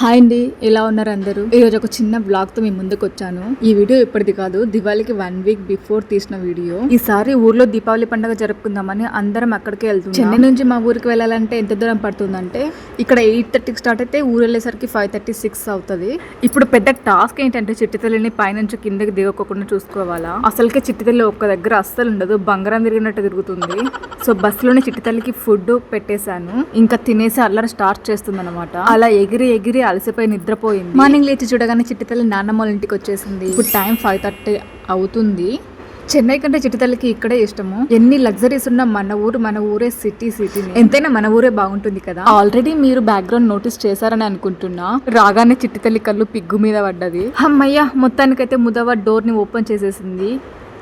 Hi అండి ఎలా ఉన్నారు అందరూ? ఈ రోజు ఒక చిన్న బ్లాగ్తో మీ ముందుకు వచ్చాను. ఈ వీడియో ఇప్పటిది కాదు దివాళీకి వన్ వీక్ బిఫోర్ తీసిన వీడియో. ఈసారి ఊర్లో దీపావళి పండుగ జరుపుకుందామని అందరం అక్కడికే వెళ్తున్నాం. చెన్నై నుంచి మా ఊరికి వెళ్ళాలంటే ఎంత దూరం పడుతుందంటే ఇక్కడ ఎయిట్ థర్టీకి స్టార్ట్ అయితే ఊరు వెళ్ళేసరికి ఫైవ్ థర్టీ సిక్స్ అవుతుంది. ఇప్పుడు పెద్ద టాస్క్ ఏంటంటే చిట్టితల్లిని పైనుంచి కిందకి దిగకోకుండా చూసుకోవాలా? అసలుకే చిట్టితల్లి ఒక్క దగ్గర అస్సలు ఉండదు బంగారం తిరిగినట్టు తిరుగుతుంది. సో బస్సులోనే చిట్టితల్లికి ఫుడ్ పెట్టేశాను. ఇంకా తినేసి అల్లరి స్టార్ట్ చేస్తుంది అనమాట అలా ఎగిరి ఎగిరి అలసిపోయి నిద్రపోయింది. మార్నింగ్ లేచి చూడగానే చిట్టితల్లి నాన్నమ్మ వాళ్ళ ఇంటికి వచ్చేసింది. ఇప్పుడు టైం ఫైవ్ థర్టీ అవుతుంది. చెన్నై కంటే చిట్టితల్లికి ఇక్కడే ఇష్టము. ఎన్ని లగ్జరీస్ ఉన్న మన ఊరు మన ఊరే సిటీ సిటీ ఎంతైనా మన ఊరే బాగుంటుంది కదా. ఆల్రెడీ మీరు బ్యాక్గ్రౌండ్ నోటీస్ చేశారని అనుకుంటున్నా. రాగానే చిట్టితల్లి కళ్ళు పిగ్గు మీద పడ్డది. అమ్మయ్య మొత్తానికైతే ముదవ డోర్ని ఓపెన్ చేసేసింది.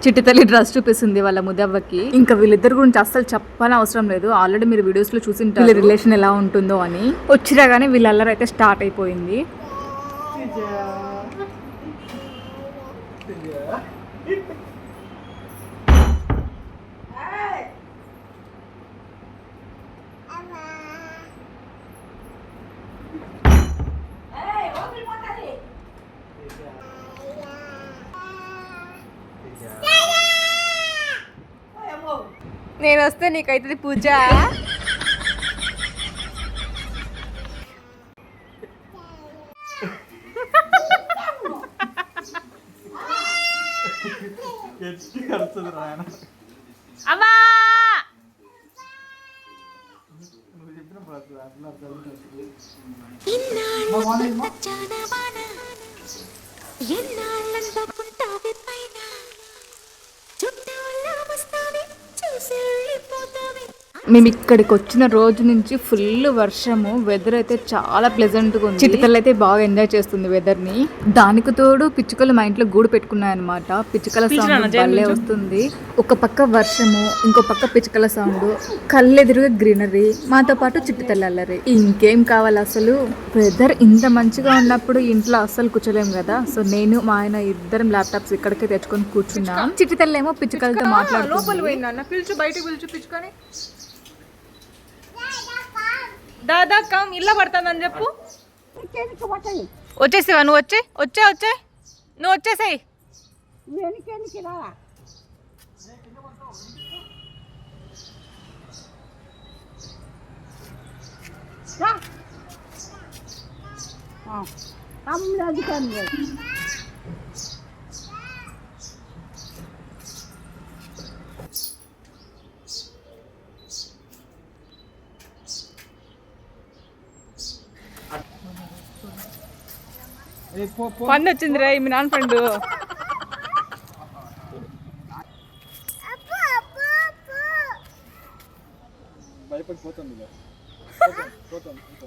చిట్టితల్లి డ్రెస్ చూపిస్తుంది వాళ్ళ ముదవ్వకి. ఇంకా వీళ్ళిద్దరి గురించి అస్సలు చెప్పని అవసరం లేదు. ఆల్రెడీ మీరు వీడియోస్లో చూసింటారు. వీళ్ళ రిలేషన్ ఎలా ఉంటుందో అని. వచ్చిరాగానే వీళ్ళ అల్లరి అయితే స్టార్ట్ అయిపోయింది. నేను వస్తే నీకైతుంది పూజ. నువ్వు మేము ఇక్కడికి వచ్చిన రోజు నుంచి ఫుల్ వర్షము వెదర్ అయితే చాలా ప్లెజెంట్గా ఉంది. చిటికలు అయితే బాగా ఎంజాయ్ చేస్తుంది వెదర్ని. దానికి తోడు పిచ్చుకలు మా ఇంట్లో గూడు పెట్టుకున్నాయన్నమాట. పిచ్చుకల సౌండ్ భలే వస్తుంది. ఒక పక్క వర్షము ఇంకో పక్క పిచ్చుకల సౌండ్ కళ్ళెదురుగా గ్రీనరీ మాతో పాటు చిట్టుతల్లి అల్లరి. ఇంకేం కావాలి అసలు? వెదర్ ఇంత మంచిగా ఉన్నప్పుడు ఇంట్లో అస్సలు కూర్చోలేం కదా. సో నేను మా ఆయన ఇద్దరం ల్యాప్టాప్స్ ఇక్కడికే తెచ్చుకొని కూర్చున్నాం. చిట్టుతల్లి ఏమో పిచ్చుకలతో మాట్లాడుతుంది. దాదా కమ్ ఇల్ల పడుతుందని చెప్పు. వచ్చేసేవా నువ్వు వచ్చే? వచ్చే వచ్చే. నువ్వు వచ్చేసేయి. పండు వచ్చింది రే మీ నాన్న ఇక.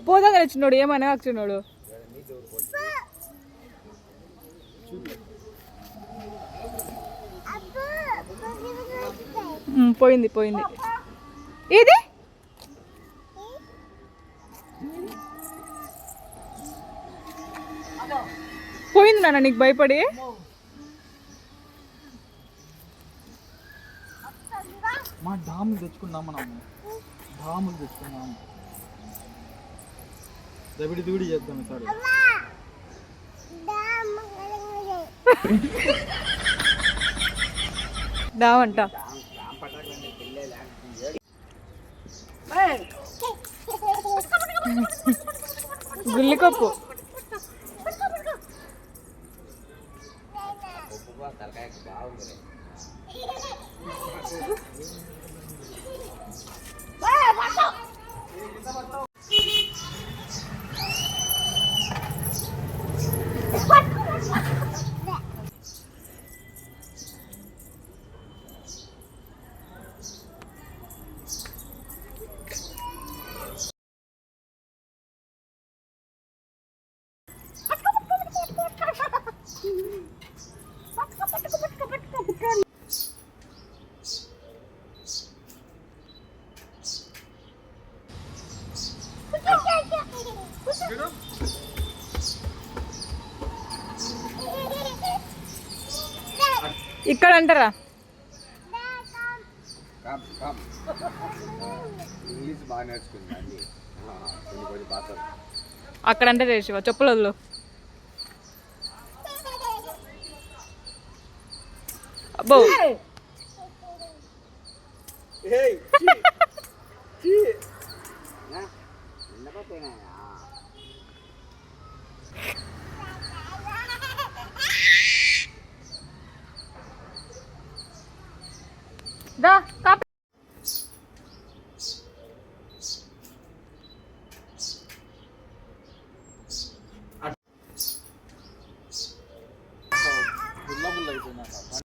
పోదాగా వచ్చినాడు ఏమన్నా వచ్చినాడు పోయింది పోయింది. ఇది పోయింది నాన్న నీకు భయపడి? మా డాములు తెచ్చుకుందాం మనము డాములు తెచ్చుకుందాం. దబిడి దివిడి చేద్దాం ఈసారి. దావంట గుల్లికప్పు. Thanks, Bob. ఇక్కడ అంటారా బాగా నేర్చుకుంది అండి. కొన్ని కొన్ని భాషలు అక్కడంటే చేసివా చెప్పులు వదిలు